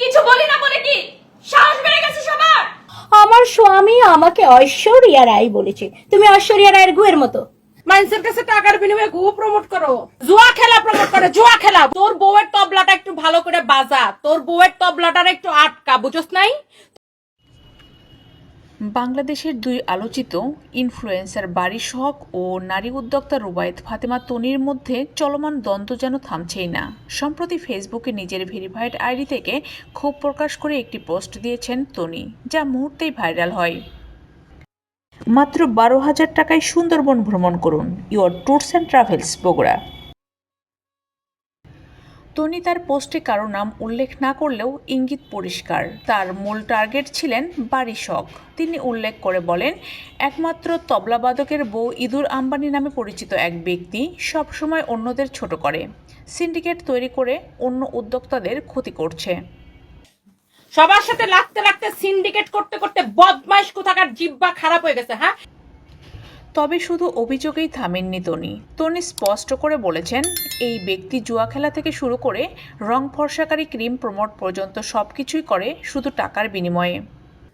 কিছু বলি না বলে কি? সাহস বেড়ে গেছে সবার। আমার স্বামী আমাকে ঐশ্বরিয়া রায় বলেছে। তুমি ঐশ্বরিয়া রায়ের গুয়ের মতো। মানুষের কাছে টাকার বিনিময়ে গু প্রমোট করো। জুয়া খেলা প্রমোট করো জুয়া খেলা। তোর বউয়ের তবলাটা একটু ভালো করে বাজা। তোর বউয়ের তবলাটার একটু আটকা বুঝোস নাই? বাংলাদেশের দুই আলোচিত ইনফ্লুয়েন্সার বাড়ি শখ ও নারী উদ্যোক্তা রুবায়েত ফাতেমা তনির মধ্যে চলমান দ্বন্দ্ব যেন থামছেই না। সম্প্রতি ফেসবুকে নিজের ভেরিফাইড আইডি থেকে ক্ষোভ প্রকাশ করে একটি পোস্ট দিয়েছেন তনি, যা মুহূর্তেই ভাইরাল হয়। মাত্র বারো হাজার টাকায় সুন্দরবন ভ্রমণ করুন, your tours and travels, Bogura. Toni তার পোস্টে কারও নাম উল্লেখ না করলেও ইঙ্গিত পরিষ্কার। তার মূল টার্গেট ছিলেন বাড়ি শখ। তিনি উল্লেখ করে বলেন, একমাত্র তবলাবাদকের বউ ইদুর আম্বানি নামে পরিচিত এক ব্যক্তি, সবসময় অন্যদের ছোট করে। সিন্ডিকেট তৈরি করে অন্য উদ্যোক্তাদের ক্ষতি করছে। সবার সাথে লাগতে লাগতে সিন্ডিকেট করতে করতে বদমাইশ কোথাকার জিব্বা খারাপ হয়ে গেছে হ্যাঁ? তবে শুধু অভিযোগেই থামেননি তনি। তনি স্পষ্ট করে বলেছেন এই ব্যক্তি জুয়া খেলা থেকে শুরু করে রং ফর্সাকারী ক্রিম প্রমোট পর্যন্ত সবকিছুই করে শুধু টাকার বিনিময়ে।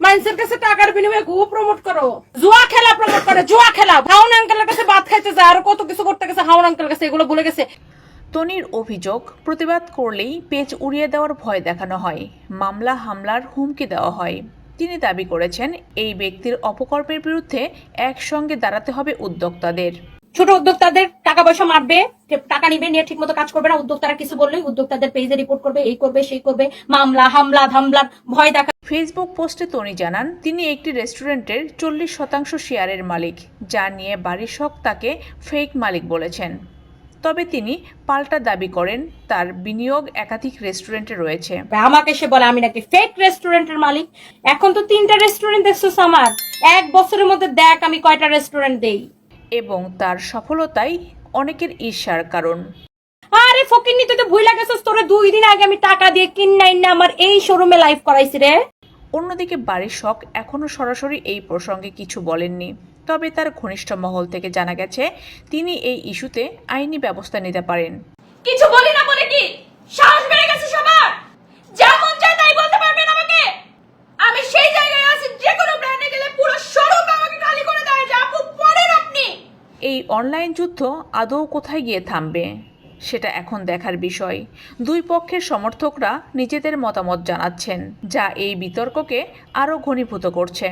মানুষের কাছে টাকার বিনিময়ে গু প্রমোট করো। জুয়া খেলা প্রমোট করো জুয়া খেলা হাউন আঙ্কেলের কাছে ভাত খাইতে যায় আর কত কিছু করতে গেছে হাউন আঙ্কেলের কাছে এগুলো বলে গেছে। তনির অভিযোগ প্রতিবাদ করলেই পেজ উড়িয়ে দেওয়ার ভয় দেখানো হয়। মামলা হামলার হুমকি দেওয়া হয়। তিনি দাবি করেছেন এই ব্যক্তির অপকর্মের বিরুদ্ধে একসঙ্গে দাঁড়াতে হবে উদ্যোক্তাদের। ছোট উদ্যোক্তাদের টাকা পয়সা মারবে টাকা নিবে নিয়ে ঠিক মতো কাজ করবে না উদ্যোক্তারা কিছু বললেই উদ্যোক্তাদের পেজে রিপোর্ট করবে এই করবে সেই করবে মামলা হামলা ধামলার ভয় দেখা ফেসবুক পোস্টে তনি জানান তিনি একটি রেস্টুরেন্টের চল্লিশ শতাংশ শেয়ারের মালিক যা নিয়ে বাড়ির শখ তাকে ফেক মালিক বলেছেন। তবে তিনি পাল্টা দাবি করেন তার বিনিয়োগ একাধিক রেস্টুরেন্টে রয়েছে। আমাকে সে বলে আমি নাকি ফেক রেস্টুরেন্টের মালিক। এখন তো তিনটা রেস্টুরেন্ট দেখছ আমার। এক বছরের মধ্যে দেখ আমি কয়টা রেস্টুরেন্ট দেই। এবং তার সফলতাই অনেকের ঈর্ষার কারণ। আরে ফকিন্নি তুই তো ভুইলা গেছিস তোরে দুই দিন আগে আমি টাকা দিয়ে কিনাই না আমার এই শোরুমে লাইভ করাইছি রে। অন্যদিকে বাড়ির শখ এখনও সরাসরি এই প্রসঙ্গে কিছু বলেননি। তবে তার ঘনিষ্ঠ মহল থেকে জানা গেছে তিনি এই ইস্যুতে আইনি ব্যবস্থা নিতে পারেন। কিছু বলি না বলে কি? সাহস বেড়ে গেছে সবার? যেমন চায় তাই বলতে পারবেন আমাকে? আমি সেই জায়গায় আছি যে কোনো ব্র্যান্ডে গেলে পুরো শোরুম আমাকে খালি করে দেয় যে আপু পড়েন আপনি। এই অনলাইন যুদ্ধ আদৌ কোথায় গিয়ে থামবে সেটা এখন দেখার বিষয়। দুই পক্ষের সমর্থকরা নিজেদের মতামত জানাচ্ছেন যা এই বিতর্ককে আরও ঘনীভূত করছে।